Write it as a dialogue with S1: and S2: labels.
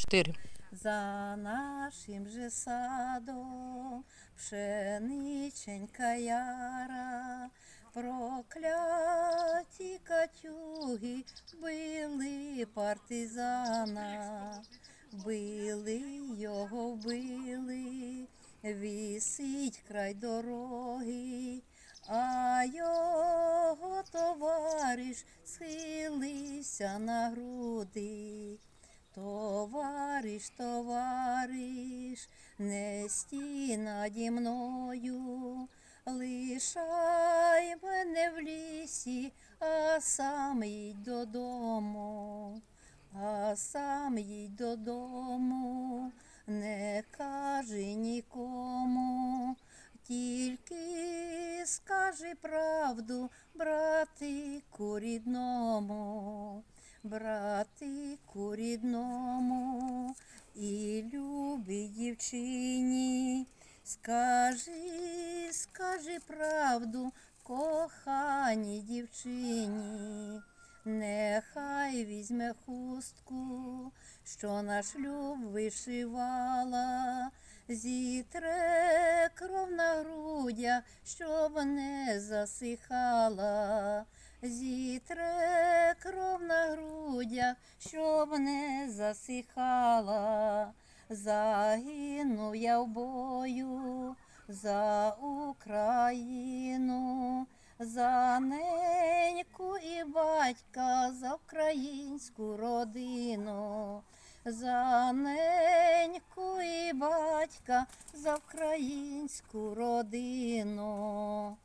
S1: Чотири.
S2: За нашим же садом пшениченька яра, прокляті катюги били партизана, били його, били, вісить край дороги, а його товариш схилився на груди. Товариш, товариш, не стій наді мною, лишай мене в лісі, а сам їдь додому, а сам їдь додому, не кажи нікому, тільки скажи правду, братику рідному братику і любій дівчині. Скажи, скажи правду, коханій дівчині, нехай візьме хустку, що наш люб вишивала, зітре кров на грудях, щоб не засихала, на грудях, щоб не засихала. Загинув я в бою за Україну, за неньку і батька, за українську родину, за неньку і батька, за українську родину.